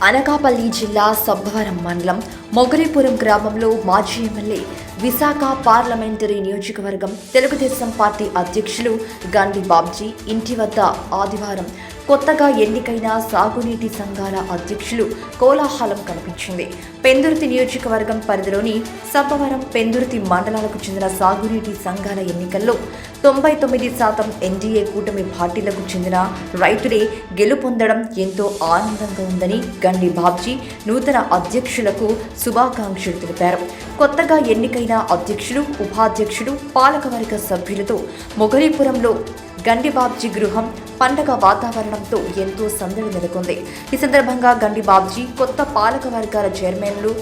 అనకాపల్లి జిల్లా సబ్బవరం మండలం మొగలిపురం గ్రామంలో మాజీ ఎమ్మెల్యే విశాఖ పార్లమెంటరీ నియోజకవర్గం తెలుగుదేశం పార్టీ అధ్యక్షులు గండి బాబ్జీ ఇంటి వద్ద ఆదివారం కొత్తగా ఎన్నికైన సాగునీటి సంఘాల అధ్యక్షులు కోలాహలం కనిపించింది. పెందుర్తి నియోజకవర్గం పరిధిలోని సబ్బవరం పెందుర్తి మండలాలకు చెందిన సాగునీటి సంఘాల ఎన్నికల్లో తొంభై తొమ్మిది శాతం ఎన్డీఏ కూటమి పార్టీలకు చెందిన రైతులే గెలుపొందడం ఎంతో ఆనందంగా ఉందని గండి బాబ్జీ నూతన అధ్యక్షులకు శుభాకాంక్షలు తెలిపారు. కొత్తగా ఎన్నికైన అధ్యక్షులు ఉపాధ్యక్షులు పాలకవర్గ సభ్యులతో మొగలీపురంలో గండి బాబ్జీ గృహం పండగ వాతావరణంతో ఎంతో సందడి నెలకొంది. ఈ సందర్భంగా గండి బాబ్జీ కొత్త పాలక వర్గాల చైర్మన్లు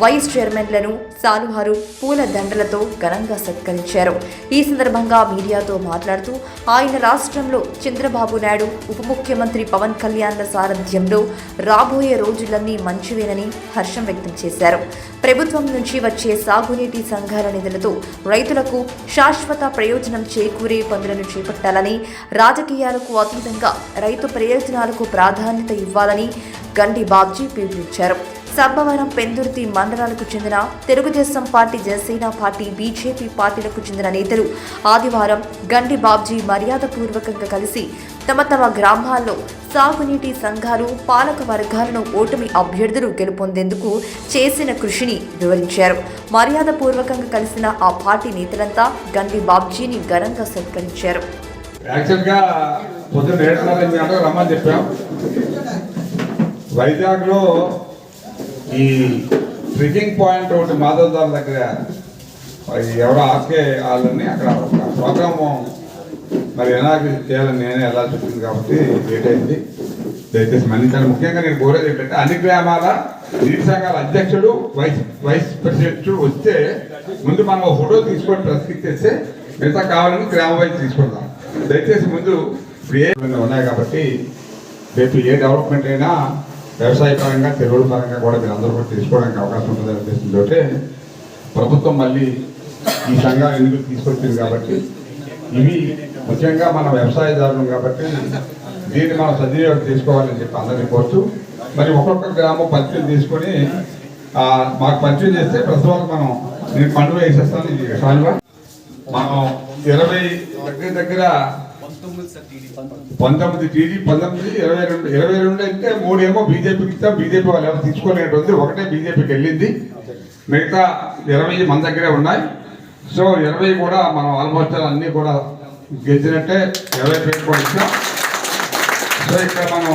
వైస్ చైర్మన్లను సాలుహారు పూల దండలతో ఘనంగా సత్కరించారు. ఈ సందర్భంగా మీడియాతో మాట్లాడుతూ ఆయన రాష్ట్రంలో చంద్రబాబు నాయుడు ఉప ముఖ్యమంత్రి పవన్ కళ్యాణ్ల సారథ్యంలో రాబోయే రోజులన్నీ మంచివేనని హర్షం వ్యక్తం చేశారు. ప్రభుత్వం నుంచి వచ్చే సాగునీటి సంఘాల నిధులతో రైతులకు శాశ్వత ప్రయోజనం చేకూరే పనులను చేపట్టాలని రాజకీయాలకు అతీతంగా రైతు ప్రయోజనాలకు ప్రాధాన్యత ఇవ్వాలని గండి బాబ్జీ పిలుపునిచ్చారు. సబ్బవరం పెందుర్తి మండలాలకు చెందిన Telugu Desam party Janasena party BJP పార్టీలకు చెందిన నేతలు ఆదివారం గండి బాబ్జీ మర్యాదపూర్వకంగా కలిసి తమ తమ గ్రామాల్లో సాగునీటి సంఘాలు పాలక వర్గాలను ఓటమి అభ్యర్థులు గెలుపొందేందుకు చేసిన కృషిని వివరించారు. మర్యాదపూర్వకంగా కలిసిన ఆ పార్టీ నేతలంతా గండి బాబ్జీని ఘనంగా సత్కరించారు. యాక్చువల్గా పొద్దున్న రమ్మని చెప్పాం. వైజాగ్లో ఈ ట్రెకింగ్ పాయింట్ ఒకటి మాధవ్ దార్ దగ్గర ఎవరో ఆర్కే వాళ్ళని అక్కడ ఒక ప్రోగ్రాము మరి ఎలాగ చేయాలని నేనే ఎలా చెప్పింది కాబట్టి లేట్ అయింది. దయచేసి మన్నించాలి. ముఖ్యంగా నేను కోరేది ఏంటంటే అన్ని గ్రామాల నీటి సంఘాల అధ్యక్షుడు వైస్ వైస్ ప్రెసిడెంట్ వస్తే ముందు మనం ఫోటో తీసుకొని ప్రెస్కి ఇచ్చేస్తే మిగతా కావాలని గ్రామ వైజ్ తీసుకుందాం. దయచేసి ముందు ఇప్పుడు ఏ ఉన్నాయి కాబట్టి రేపు ఏ డెవలప్మెంట్ అయినా వ్యవసాయ పరంగా చెరువుల పరంగా కూడా మీరు అందరూ కూడా తీసుకోవడానికి అవకాశం ఉంటుందని ఉద్దేశంతో ప్రభుత్వం మళ్ళీ ఈ సంఘాలు ఎందుకు తీసుకొచ్చింది కాబట్టి ఇవి ముఖ్యంగా మన వ్యవసాయదారులు కాబట్టి దీన్ని మనం సద్వినియోగం చేసుకోవాలని చెప్పి అందరినీ కోరుతూ మరి ఒక్కొక్క గ్రామం పరిచయం తీసుకొని మాకు పరిచయం చేస్తే ప్రస్తుతం మనం నేను పండుగ వేసేస్తాను ఇది మనం ఇరవై దగ్గర దగ్గర పంతొమ్మిది టీడీ. పంతొమ్మిది ఇరవై రెండు ఇరవై రెండు అంటే మూడేమో బీజేపీకి ఇస్తా బీజేపీ వాళ్ళు ఎవరు తీసుకోలేటువంటి ఒకటే బీజేపీకి వెళ్ళింది. మిగతా ఇరవై మన దగ్గరే ఉన్నాయి. సో ఇరవై కూడా మనం ఆల్మోస్ట్ అన్ని కూడా గెలిచినట్టే ఇరవై పేరు కూడా ఇచ్చాం. సో ఇక్కడ మనం